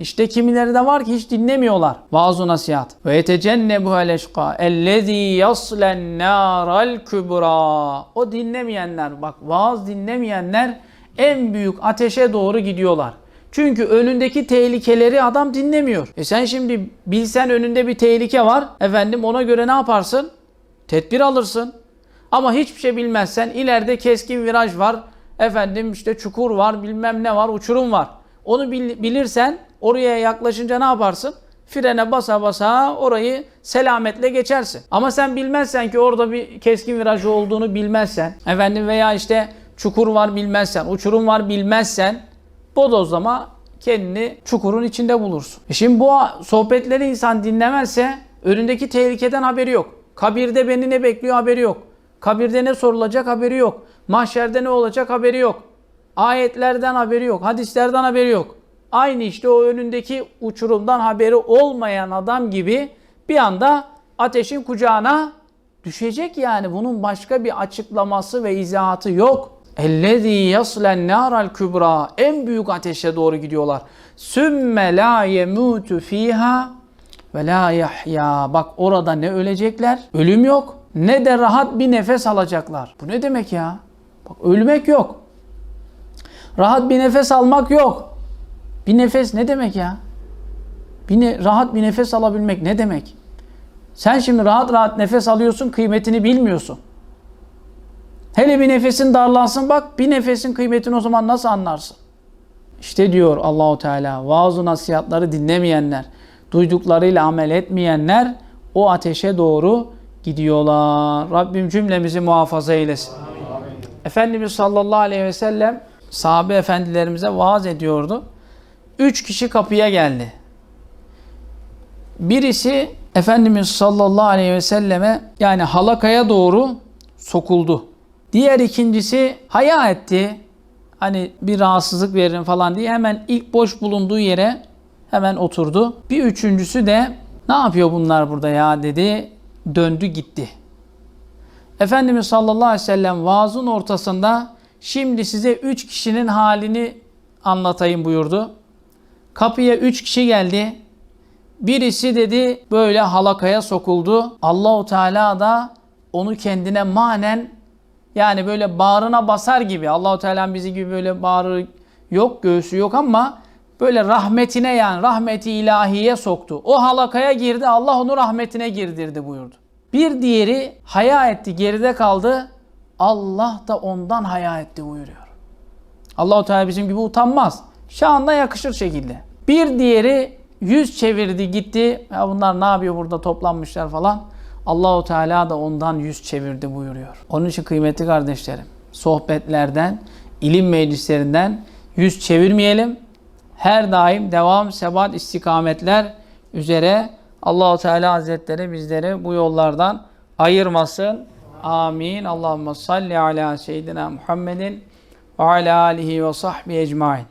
İşte kimileri de var ki hiç dinlemiyorlar. Vaaz nasihat. Ve yetecennebu eleşka ellezî yaslen nâral kübra. O dinlemeyenler bak vaaz dinlemeyenler en büyük ateşe doğru gidiyorlar. Çünkü önündeki tehlikeleri adam dinlemiyor. E sen şimdi bilsen önünde bir tehlike var. Efendim ona göre ne yaparsın? Tedbir alırsın. Ama hiçbir şey bilmezsen ileride keskin viraj var. Efendim işte çukur var, bilmem ne var, uçurum var. Onu bil- bilirsen oraya yaklaşınca ne yaparsın? Frene basa basa orayı selametle geçersin. Ama sen bilmezsen ki orada bir keskin viraj olduğunu bilmezsen, efendim veya işte çukur var bilmezsen, uçurum var bilmezsen bodozlama kendini çukurun içinde bulursun. E şimdi bu sohbetleri insan dinlemezse önündeki tehlikeden haberi yok. Kabirde beni ne bekliyor haberi yok. Kabirde ne sorulacak haberi yok. Mahşerde ne olacak haberi yok. Ayetlerden haberi yok. Hadislerden haberi yok. Aynı işte o önündeki uçurumdan haberi olmayan adam gibi bir anda ateşin kucağına düşecek yani. Bunun başka bir açıklaması ve izahatı yok. Ellezî yaslen nâral kübra. En büyük ateşe doğru gidiyorlar. Sümme la yemûtu fîhâ ve la yahya. Bak orada ne ölecekler? Ölüm yok. Ne de rahat bir nefes alacaklar. Bu ne demek ya? Bak ölmek yok. Rahat bir nefes almak yok. Bir nefes ne demek ya? Bir ne- rahat bir nefes alabilmek ne demek? Sen şimdi rahat rahat nefes alıyorsun, kıymetini bilmiyorsun. Hele bir nefesin darlansın bak, bir nefesin kıymetini o zaman nasıl anlarsın? İşte diyor Allahu Teala, vaaz nasihatları dinlemeyenler, duyduklarıyla amel etmeyenler o ateşe doğru gidiyorlar. Rabbim cümlemizi muhafaza eylesin. Efendimiz sallallahu aleyhi ve sellem sahabe efendilerimize vaaz ediyordu. Üç kişi kapıya geldi. Birisi Efendimiz sallallahu aleyhi ve selleme yani halakaya doğru sokuldu. Diğer ikincisi haya etti. Hani bir rahatsızlık veririm falan diye hemen ilk boş bulunduğu yere hemen oturdu. Bir üçüncüsü de ne yapıyor bunlar burada ya dedi. Döndü gitti. Efendimiz sallallahu aleyhi ve sellem vaazın ortasında şimdi size üç kişinin halini anlatayım buyurdu. Kapıya üç kişi geldi. Birisi dedi böyle halakaya sokuldu. Allahu Teala da onu kendine manen yani böyle bağrına basar gibi. Allahu Teala'nın bizi gibi böyle bağrı yok, göğsü yok ama böyle rahmetine yani rahmeti ilahiye soktu. O halakaya girdi. Allah onu rahmetine girdirdi buyurdu. Bir diğeri haya etti, geride kaldı. Allah da ondan haya etti buyuruyor. Allahu Teala bizim gibi utanmaz. Şanına yakışır şekilde. Bir diğeri yüz çevirdi gitti. Ya bunlar ne yapıyor burada toplanmışlar falan. Allahu Teala da ondan yüz çevirdi buyuruyor. Onun için kıymetli kardeşlerim, sohbetlerden, ilim meclislerinden yüz çevirmeyelim. Her daim devam, sebat, istikametler üzere Allahu Teala Hazretleri bizleri bu yollardan ayırmasın. Amin. Allahümme salli ala seyyidina Muhammedin ve ala alihi ve sahbihi ecmain.